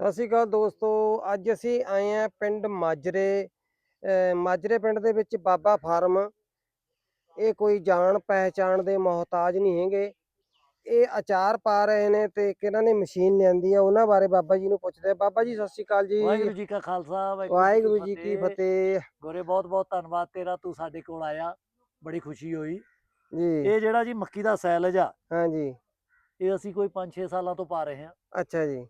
ਸਤਿ ਸ਼੍ਰੀ ਅਕਾਲ ਦੋਸਤੋ ਅੱਜ ਅਸੀਂ ਆਏ ਆ ਪਿੰਡ ਮਾਜਰੇ ਮਾਜਰੇ ਪਿੰਡ ਦੇ ਵਿੱਚ ਬਾਬਾ ਫਾਰਮ। ਇਹ ਕੋਈ ਜਾਣ ਪਹਿਚਾਣ ਦੇ ਮੁਹਤਾਜ ਨਹੀਂ ਹੈਗੇ। ਇਹ ਅਚਾਰ ਪਾ ਰਹੇ ਨੇ ਤੇ ਕਿਹਨਾਂ ਨੇ ਮਸ਼ੀਨ ਲਿਆਂਦੀ ਆ ਉਹਨਾਂ ਬਾਰੇ ਬਾਬਾ ਜੀ ਨੂੰ ਪੁੱਛਦੇ ਆ ਬਾਬਾ ਜੀ ਸਤਿ ਸ਼੍ਰੀ ਅਕਾਲ ਜੀ। ਵਾਹਿਗੁਰੂ ਜੀ ਕਾ ਖਾਲਸਾ ਵਾਹਿਗੁਰੂ ਜੀ ਕੀ ਫਤਿਹ। ਗੋਰੇ ਬਹੁਤ ਬਹੁਤ ਧੰਨਵਾਦ ਤੇਰਾ ਤੂੰ ਸਾਡੇ ਕੋਲ ਆਇਆ। ਬੜੀ ਖੁਸ਼ੀ ਹੋਈ। ਜੀ। ਇਹ ਜਿਹੜਾ ਜੀ ਮੱਕੀ ਦਾ ਸੈਲਜ ਆ ਹਾਂਜੀ ਇਹ ਅਸੀਂ ਕੋਈ 5-6 ਸਾਲਾਂ ਤੋਂ ਪਾ ਰਹੇ ਹਾਂ। ਅੱਛਾ ਜੀ।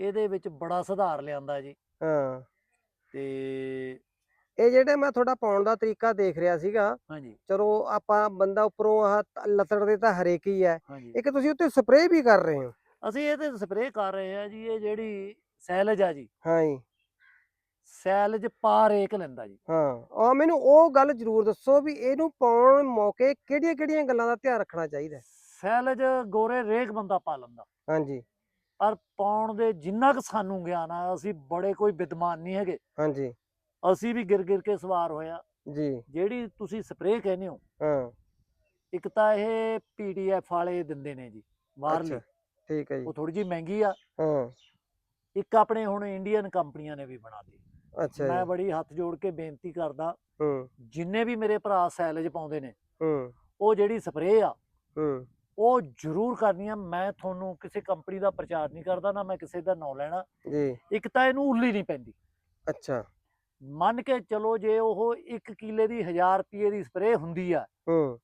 ਇਹਦੇ ਵਿੱਚ ਬੜਾ ਸੁਧਾਰ ਲਿਆਂਦਾ ਜੀ। ਹਾਂ। ਤੇ ਇਹ ਜਿਹੜੇ ਮੈਂ ਤੁਹਾਡਾ ਪਾਉਣ ਦਾ ਤਰੀਕਾ ਦੇਖ ਰਿਹਾ ਸੀਗਾ ਹਾਂਜੀ। ਚਲੋ ਆਪਾਂ ਬੰਦਾ ਉੱਪਰੋਂ ਆਹ ਲੱਤੜਦੇ ਤਾਂ ਹਰੇਕ ਹੀ ਹੈ। ਹਾਂਜੀ। ਇੱਕ ਤੁਸੀਂ ਉੱਤੇ ਸਪਰੇਅ ਵੀ ਕਰ ਰਹੇ ਹੋ। ਅਸੀਂ ਇਹ ਤੇ ਸਪਰੇਅ ਕਰ ਰਹੇ ਹਾਂ ਜੀ ਇਹ ਜਿਹੜੀ ਸੈਲਜ ਆ ਜੀ। ਹਾਂ ਜੀ। ਸੈਲਜ ਪਾ ਰੇਕ ਲੈਂਦਾ ਜੀ। ਹਾਂ ਆ ਮੈਨੂੰ ਉਹ ਗੱਲ ਜ਼ਰੂਰ ਦੱਸੋ ਵੀ ਇਹਨੂੰ ਪਾਉਣ ਮੌਕੇ ਕਿਹੜੀਆਂ ਕਿਹੜੀਆਂ ਗੱਲਾਂ ਦਾ ਧਿਆਨ ਰੱਖਣਾ ਚਾਹੀਦਾ? ਸੈਲਜ ਗੋਰੇ ਰੇਕ ਬੰਦਾ ਪਾ ਲੈਂਦਾ। ਹਾਂਜੀ। ਪਰ ਪਾਉਣ ਦੇ ਜਿੰਨਾ ਕੁ ਸਾਨੂੰ ਗਿਆਨ ਆ ਅਸੀਂ ਬੜੇ ਕੋਈ ਵਿਦਵਾਨ ਨਹੀਂ ਹੈਗੇ। ਹਾਂਜੀ। ਅਸੀਂ ਵੀ ਗਿਰ ਗਿਰ ਕੇ ਸਵਾਰ ਹੋਇਆ ਜੀ। ਜਿਹੜੀ ਤੁਸੀਂ ਸਪਰੇਅ ਕਹਿੰਦੇ ਹੋ ਹਾਂ। ਇੱਕ ਤਾਂ ਇਹ ਪੀਡੀਐਫ ਵਾਲੇ ਦਿੰਦੇ ਨੇ ਜੀ ਬਾਹਰਲੀ ਠੀਕ ਹੈ ਜੀ। ਉਹ ਥੋੜੀ ਜਿਹੀ ਮਹਿੰਗੀ ਆ। ਹਾਂ। ਇੱਕ ਆਪਣੇ ਹੁਣ ਇੰਡੀਅਨ ਕੰਪਨੀਆਂ ਨੇ ਵੀ ਬਣਾਤੀ ਅੱਛਾ ਮੈਂ ਜੀ ਬੜੀ ਹੱਥ ਜੋੜ ਕੇ ਬੇਨਤੀ ਕਰਦਾ ਹੂੰ। ਜਿੰਨੇ ਵੀ ਮੇਰੇ ਭਰਾ ਸੈਲਜ ਪਾਉਂਦੇ ਨੇ ਹੂੰ। ਉਹ ਜਿਹੜੀ ਸਪਰੇਅ ਆ ਹੂੰ। ਉਹ ਜ਼ਰੂਰ ਕਰਨੀ ਆ ਮੈਂ ਤੁਹਾਨੂੰ ਕਿਸੇ ਕੰਪਨੀ ਦਾ ਪ੍ਰਚਾਰ ਨਹੀਂ ਕਰਦਾ ਨਾ ਮੈਂ ਕਿਸੇ ਦਾ ਨਾਂ ਲੈਣਾ। ਜੀ। ਇੱਕ ਤਾਂ ਇਹਨੂੰ ਉੱਲੀ ਨਹੀਂ ਪੈਂਦੀ। ਅੱਛਾ। ਮੰਨ ਕੇ ਚਲੋ ਜੇ ਉਹ 1 ਕਿੱਲੇ ਦੀ 1000 ਰੁਪਏ ਦੀ ਸਪਰੇਅ ਹੁੰਦੀ ਆ ਹੂੰ।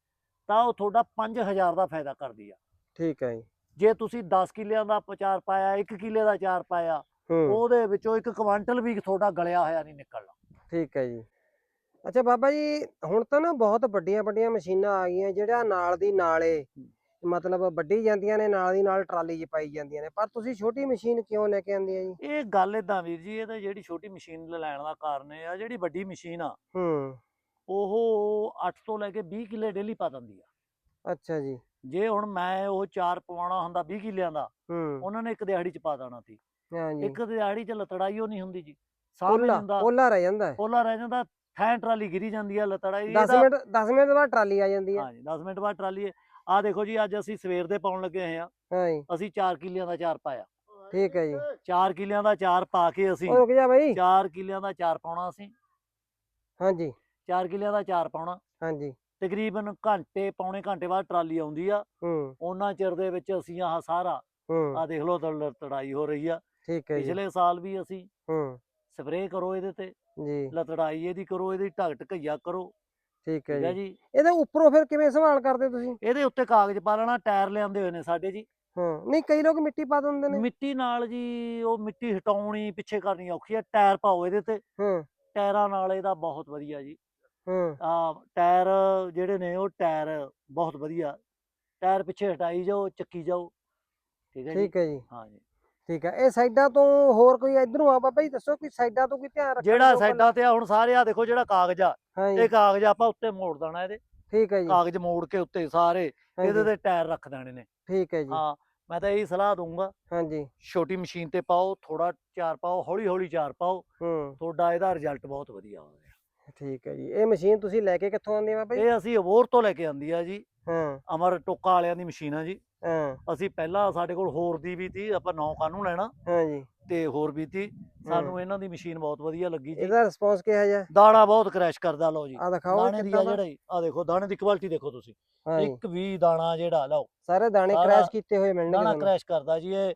ਤਾਂ ਉਹ ਤੁਹਾਡਾ 5000 ਦਾ ਫਾਇਦਾ ਕਰਦੀ ਆ। ਠੀਕ ਹੈ ਜੀ। ਜੇ ਤੁਸੀਂ 10 ਕਿੱਲਿਆਂ ਦਾ ਅਚਾਰ ਪਾਇਆ 1 ਕਿੱਲੇ ਦਾ ਅਚਾਰ ਪਾਇਆ ਉਹਦੇ ਵਿੱਚੋਂ ਇੱਕ ਕੁਆਂਟਲ ਵੀ ਤੁਹਾਡਾ ਗਲਿਆ ਹੋਇਆ ਨਹੀਂ ਨਿਕਲਣਾ। ਠੀਕ ਹੈ ਜੀ। ਅੱਛਾ ਬਾਬਾ ਜੀ ਹੁਣ ਤਾਂ ਨਾ ਬਹੁਤ ਵੱਡੀਆਂ ਵੱਡੀਆਂ ਮਸ਼ੀਨਾਂ ਆ ਗਈਆਂ ਜਿਹੜਾ ਨਾਲ ਦੀ ਨਾਲੇ ਮਤਲਬ ਵੱਢੀ ਜਾਂਦੀਆਂ ਨੇ ਨਾਲ ਦੀ ਨਾਲ ਟਰਾਲੀ 'ਚ ਪਾਈ ਜਾਂਦੀਆਂ ਨੇ। ਪਰ ਤੁਸੀਂ ਛੋਟੀ ਮਸ਼ੀਨ ਕਿਉਂ ਲੈ ਕੇ ਆਂਦੀ ਆ ਜੀ? ਇਹ ਗੱਲ ਇਦਾਂ ਵੀਰ ਜੀ ਇਹ ਤਾਂ ਜਿਹੜੀ ਛੋਟੀ ਮਸ਼ੀਨ ਲੈਣ ਦਾ ਕਾਰਨ ਇਹ ਆ ਜਿਹੜੀ ਵੱਡੀ ਮਸ਼ੀਨ ਆ ਹੂੰ। ਉਹ 8 ਤੋਂ ਲੈ ਕੇ 20 ਕਿੱਲੇ ਡੇਲੀ ਪਾ ਦਿੰਦੀ ਆ। ਅੱਛਾ ਜੀ। ਜੇ ਹੁਣ ਮੈਂ ਉਹ ਚਾਰ ਪਵਾਉਣਾ ਹੁੰਦਾ 20 ਕਿੱਲਿਆਂ ਦਾ ਹੂੰ। ਉਹਨਾਂ ਨੇ ਇੱਕ ਦਿਹਾੜੀ ਚ ਪਾ ਦੇਣਾ ਸੀ। ਇੱਕ ਦਿਹਾੜੀ ਚ ਲਤੜਾਈ ਉਹ ਨਹੀਂ ਹੁੰਦੀ ਜੀ। ਸਾਹਮਣੇ ਹੁੰਦਾ। ਪੋਲਾ ਰਹਿ ਜਾਂਦਾ ਪੋਲਾ ਰਹਿ ਜਾਂਦਾ ਥੈਂ ਟਰਾਲੀ ਗਿਰੀ ਜਾਂਦੀ ਆ ਲਤੜਾਈ 10 ਮਿੰਟ 10 ਮਿੰਟ ਬਾਅਦ ਟਰਾਲੀ ਆ ਜਾਂਦੀ ਹੈ ਹਾਂਜੀ 10 ਮਿੰਟ ਬਾਅਦ ਟਰਾਲੀ ਆ ਦੇਖੋ ਜੀ ਅੱਜ ਅਸੀਂ ਸਵੇਰ ਦੇ ਪਾਉਣ ਲੱਗੇ ਹੋਏ ਆ ਹਾਂ। ਜੀ ਅਸੀਂ 4 ਕਿੱਲਿਆਂ ਦਾ ਚਾਰ ਪਾਇਆ। ਠੀਕ ਹੈ ਜੀ। 4 ਕਿੱਲਿਆਂ ਦਾ ਚਾਰ ਪਾ ਕੇ ਅਸੀਂ ਉਹ ਰੁਕ ਜਾ ਬਾਈ। 4 ਕਿੱਲਿਆਂ ਦਾ ਚਾਰ ਪਾਉਣਾ ਅਸੀਂ। ਹਾਂਜੀ। 4 ਕਿੱਲਿਆਂ ਦਾ ਚਾਰ ਪਾਉਣਾ। ਹਾਂਜੀ। ਤਕਰੀਬਨ ਘੰਟੇ ਪੌਣੇ ਘੰਟੇ ਬਾਅਦ ਟਰਾਲੀ ਆਉਂਦੀ ਆ। ਹੂੰ। ਉਹਨਾਂ ਚਿਰ ਦੇ ਵਿੱਚ ਅਸੀਂ ਆਹ ਸਾਰਾ ਹੂੰ। ਆ ਦੇਖ ਲਓ ਤੜ- ਤੜਾਈ ਹੋ ਰਹੀ ਆ। ਠੀਕ ਹੈ ਜੀ। ਪਿਛਲੇ ਸਾਲ ਵੀ ਅਸੀਂ ਹੂੰ। ਸਪਰੇਅ ਕਰੋ ਇਹਦੇ ਤੇ। ਜੀ। ਲਤੜਾਈ ਇਹਦੀ ਕਰੋ ਇਹਦੀ ਢੱਕ ਢਕਈਆ ਕਰੋ। ਠੀਕ ਹੈ ਠੀਕ ਹੈ ਜੀ। ਜੀ। ਇਹਦੇ ਉੱਪਰੋਂ ਫਿਰ ਕਿਵੇਂ ਸੰਭਾਲ ਕਰਦੇ ਤੁਸੀਂ? ਇਹਦੇ ਉੱਤੇ ਕਾਗਜ਼ ਪਾ ਲੈਣਾ ਟਾਇਰ ਲਿਆਂਦੇ ਹੋਏ ਨੇ ਸਾਡੇ ਜੀ। ਹਾਂ ਨਹੀਂ ਕਈ ਲੋਕ ਮਿੱਟੀ ਪਾ ਦਿੰਦੇ ਨੇ। ਮਿੱਟੀ ਨਾਲ ਜੀ ਉਹ ਮਿੱਟੀ ਹਟਾਉਣੀ ਪਿੱਛੇ ਕਰਨੀ ਔਖੀ ਆ। ਟਾਇਰ ਪਾਓ ਇਹਦੇ ਤੇ। ਹਾਂ। ਟਾਇਰਾਂ ਨਾਲ ਇਹਦਾ ਬਹੁਤ ਵਧੀਆ ਜੀ। ਹਾਂ। ਆ ਟਾਇਰ ਜਿਹੜੇ ਨੇ ਉਹ ਟਾਇਰ ਬਹੁਤ ਵਧੀਆ। ਟਾਇਰ ਪਿੱਛੇ ਹਟਾਈ ਜਾਓ ਚੱਕੀ ਜਾਓ। ਠੀਕ ਹੈ ਜੀ। ਠੀਕ ਹੈ ਜੀ। ਹਾਂ ਜੀ। ਠੀਕ ਹੈ। ਇਹ ਸਾਈਡਾਂ ਤੋਂ ਹੋਰ ਕੋਈ ਇਧਰੋਂ ਆ? ਬਾਬਾ ਜੀ ਦੱਸੋ ਕੋਈ ਸਾਈਡਾਂ ਤੋਂ ਕੋਈ ਧਿਆਨ ਰੱਖਣਾ ਜਿਹੜਾ? ਸਾਈਡਾਂ ਤੇ ਆ ਹੁਣ ਸਾਰੇ ਆ ਦੇਖੋ ਜਿਹੜਾ ਕਾਗਜ਼ ਆ। ਹਾਂ ਜੀ। ਇਹ ਕਾਗਜ਼ ਆਪਾਂ ਉੱਤੇ ਮੋੜ ਦੇਣਾ ਇਹਦੇ। ਠੀਕ ਹੈ ਜੀ। ਕਾਗਜ਼ ਮੋੜ ਕੇ ਉੱਤੇ ਸਾਰੇ ਇਹਦੇ ਤੇ ਟਾਇਰ ਰੱਖ ਦੇਣੇ ਨੇ। ਠੀਕ ਹੈ ਜੀ। ਹਾਂ ਮੈਂ ਤਾਂ ਇਹੀ ਸਲਾਹ ਦਊਂਗਾ। ਹਾਂਜੀ ਛੋਟੀ ਮਸ਼ੀਨ ਤੇ ਪਾਓ ਥੋੜਾ ਚਾਰ ਪਾਓ ਹੌਲੀ ਹੌਲੀ ਚਾਰ ਪਾਓ। ਹੂੰ। ਤੁਹਾਡਾ ਇਹਦਾ ਰਿਜ਼ਲਟ ਬਹੁਤ ਵਧੀਆ ਆਉਂਦਾ ਠੀਕ ਹੈ ਜੀ। ਇਹ ਮਸ਼ੀਨ ਤੁਸੀਂ ਲੈ ਕੇ ਕਿੱਥੋਂ ਆਉਂਦੀ ਆ ਬਾਬਾ ਜੀ? ਇਹ ਅਸੀਂ ਅਬੋਰ ਤੋਂ ਲੈ ਕੇ ਆਂਦੀ ਆ ਜੀ। ਹਾਂ। ਅਮਰ ਟੋਕਾ ਵਾਲਿਆਂ ਦੀ ਮਸ਼ੀਨ ਆ ਜੀ। ਹਾਂ। ਅਸੀਂ ਪਹਿਲਾਂ ਸਾਡੇ ਕੋਲ ਹੋਰ ਦੀ ਵੀ ਤੀ ਆਪਾਂ ਨੌ ਕਾਨੂੰ ਲੈਣਾ ਹਾਂ ਜੀ ਤੇ ਹੋਰ ਵੀ ਤੀ। ਸਾਨੂੰ ਇਹਨਾਂ ਦੀ ਮਸ਼ੀਨ ਬਹੁਤ ਵਧੀਆ ਲੱਗੀ ਜੀ। ਇਹਦਾ ਰਿਸਪੌਂਸ ਕਿਹਾ ਜਾ ਦਾਣਾ ਬਹੁਤ ਕ੍ਰੈਸ਼ ਕਰਦਾ ਲਓ ਜੀ। ਆ ਦਿਖਾਓ ਦਾਣੇ ਦੀ ਆ ਦਾ? ਜਿਹੜਾ ਆ ਦੇਖੋ ਦਾਣੇ ਦੀ ਕੁਆਲਿਟੀ ਦੇਖੋ ਤੁਸੀਂ। ਹਾਂ ਇੱਕ ਵੀ ਦਾਣਾ ਜਿਹੜਾ ਲਓ। ਸਾਰੇ ਦਾਣੇ ਕ੍ਰੈਸ਼ ਕੀਤੇ ਹੋਏ ਮਿਲਣਗੇ ਦਾਣਾ ਕ੍ਰੈਸ਼ ਕਰਦਾ ਜੀ ਇਹ।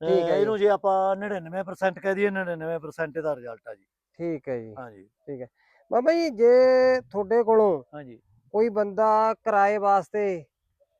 ਠੀਕ ਹੈ। ਇਹਨੂੰ ਜੇ ਆਪਾਂ 99% ਕਹਿ ਦਈਏ 99% ਇਹਦਾ ਰਿਜ਼ਲਟ ਆ ਜੀ। ਠੀਕ ਹੈ ਜੀ। ਹਾਂਜੀ। ਬਾਬਾ ਜੀ ਜੇ ਤੁਹਾਡੇ ਕੋਲੋਂ ਹਾਂਜੀ। ਕੋਈ ਬੰਦਾ ਕਿਰਾਏ ਵਾਸਤੇ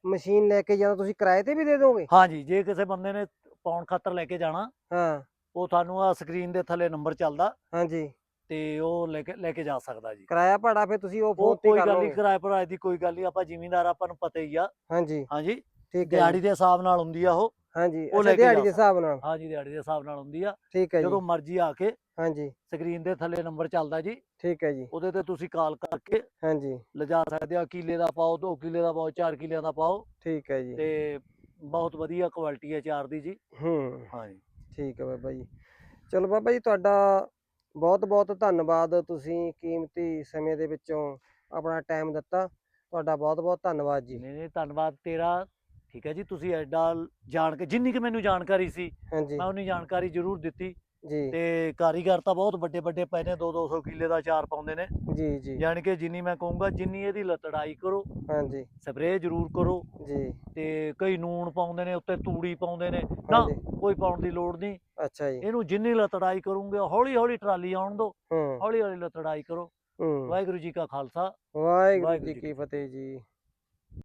ਮਸ਼ੀਨ ਲੈ ਕੇ ਜਾਂਦਾ ਤੁਸੀਂ ਕਿਰਾਏ ਤੇ ਵੀ ਦੇ ਦੋਗੇ? ਹਾਂਜੀ ਜੇ ਕਿਸੇ ਬੰਦੇ ਨੇ ਪਾਉਣ ਖਾਤਰ ਲੈ ਕੇ ਜਾਣਾ ਹਾਂ। ਉਹ ਤੁਹਾਨੂੰ ਆ ਸਕਰੀਨ ਦੇ ਥੱਲੇ ਨੰਬਰ ਚੱਲਦਾ ਹਾਂਜੀ। ਤੇ ਉਹ ਲੈ ਕੇ ਲੈ ਕੇ ਜਾ ਸਕਦਾ ਜੀ। ਕਿਰਾਇਆ ਭਾੜਾ ਫਿਰ ਤੁਸੀਂ ਉਹ ਫੋਨ ਤੇ ਕੋਈ ਕਰ ਗੱਲ ਨਹੀਂ ਲਓਗੇ। ਕਿਰਾਏ ਭਰਾਏ ਦੀ ਕੋਈ ਗੱਲ ਨਹੀਂ ਆਪਾਂ ਜ਼ਿਮੀਂਦਾਰ ਆਪਾਂ ਨੂੰ ਪਤਾ ਹੀ ਆ। ਹਾਂਜੀ। ਹਾਂਜੀ ਠੀਕ ਹੈ ਦਿਹਾੜੀ ਦੇ ਹਿਸਾਬ ਨਾਲ ਹੁੰਦੀ ਆ ਉਹ। ਹਾਂਜੀ ਉਹ ਅੱਛਾ ਲੈ ਕੇ ਦਿਹਾੜੀ ਜਾ ਦੇ ਹਿਸਾਬ ਨਾਲ। ਹਾਂਜੀ ਦਿਹਾੜੀ ਦੇ ਹਿਸਾਬ ਨਾਲ ਹੁੰਦੀ ਆ। ਠੀਕ ਹੈ ਜੀ। ਜਦੋਂ ਮਰਜ਼ੀ ਆ ਕੇ ਹਾਂਜੀ। ਸਕਰੀਨ ਦੇ ਥੱਲੇ ਨੰਬਰ ਚੱਲਦਾ ਜੀ। ਠੀਕ ਹੈ ਜੀ। ਉਹਦੇ ਤੇ ਤੁਸੀਂ ਕਾਲ ਕਰਕੇ ਹਾਂਜੀ। ਲਿਜਾ ਸਕਦੇ ਆ। ਕਿੱਲੇ ਦਾ ਪਾਓ ਦੋ ਕਿੱਲੇ ਦਾ ਪਾਓ ਚਾਰ ਕਿੱਲਿਆਂ ਦਾ ਪਾਓ। ਠੀਕ ਹੈ ਜੀ। ਤੇ ਬਹੁਤ ਵਧੀਆ ਕੁਆਲਿਟੀ ਹੈ ਚਾਰ ਦੀ ਜੀ। ਹੂੰ। ਹਾਂਜੀ। ਠੀਕ ਹੈ ਬਾਬਾ ਜੀ। ਚਲੋ ਬਾਬਾ ਜੀ ਤੁਹਾਡਾ ਬਹੁਤ ਬਹੁਤ ਧੰਨਵਾਦ। ਤੁਸੀਂ ਕੀਮਤੀ ਸਮੇਂ ਦੇ ਵਿੱਚੋਂ ਆਪਣਾ ਟਾਈਮ ਦਿੱਤਾ। ਤੁਹਾਡਾ ਬਹੁਤ ਬਹੁਤ ਧੰਨਵਾਦ ਜੀ। ਨਹੀਂ ਨਹੀਂ ਧੰਨਵਾਦ ਤੇਰਾ। ਠੀਕ ਹੈ ਜੀ ਤੁਸੀਂ ਐਡਾ ਜਾਣ ਕੇ ਜਿੰਨੀ ਕਿ ਮੈਨੂੰ ਜਾਣਕਾਰੀ ਸੀ ਹਾਂਜੀ। ਮੈਂ ਉਨੀ ਜਾਣਕਾਰੀ ਜ਼ਰੂਰ ਦਿੱਤੀ। ਜੀ। ਤੇ ਕਾਰੀਗਰ ਤਾਂ ਬਹੁਤ ਵੱਡੇ ਵੱਡੇ ਪਏ ਨੇ 2-200 ਕਿੱਲੇ ਦਾ ਚਾਰ ਪਾਉਂਦੇ ਨੇ। ਜੀ ਜੀ। ਯਾਨੀ ਕਿ ਜਿੰਨੀ ਮੈਂ ਕਹੂੰਗਾ ਜਿੰਨੀ ਇਹਦੀ ਲਤੜਾਈ ਕਰੋ ਹਾਂਜੀ। ਸਪਰੇਅ ਜ਼ਰੂਰ ਕਰੋ ਜੀ। ਤੇ ਕਈ ਨੂਣ ਪਾਉਂਦੇ ਨੇ ਉੱਤੇ ਤੂੜੀ ਪਾਉਂਦੇ ਨੇ। ਨਾ ਹਾਂਜੀ। ਕੋਈ ਪਾਉਣ ਦੀ ਲੋੜ ਨਹੀਂ। ਅੱਛਾ ਜੀ। ਇਹਨੂੰ ਜਿੰਨੀ ਲਤੜਾਈ ਕਰੋਗੇ ਹੌਲੀ ਹੌਲੀ ਟਰਾਲੀ ਆਉਣ ਦਿਓ ਹੂੰ। ਹੌਲੀ ਹੌਲੀ ਲਤੜਾਈ ਕਰੋ। ਹੂੰ। ਵਾਹਿਗੁਰੂ ਜੀ ਕਾ ਖਾਲਸਾ। ਵਾਹਿਗੁਰੂ ਜੀ ਕੀ ਫਤਿਹ ਜੀ।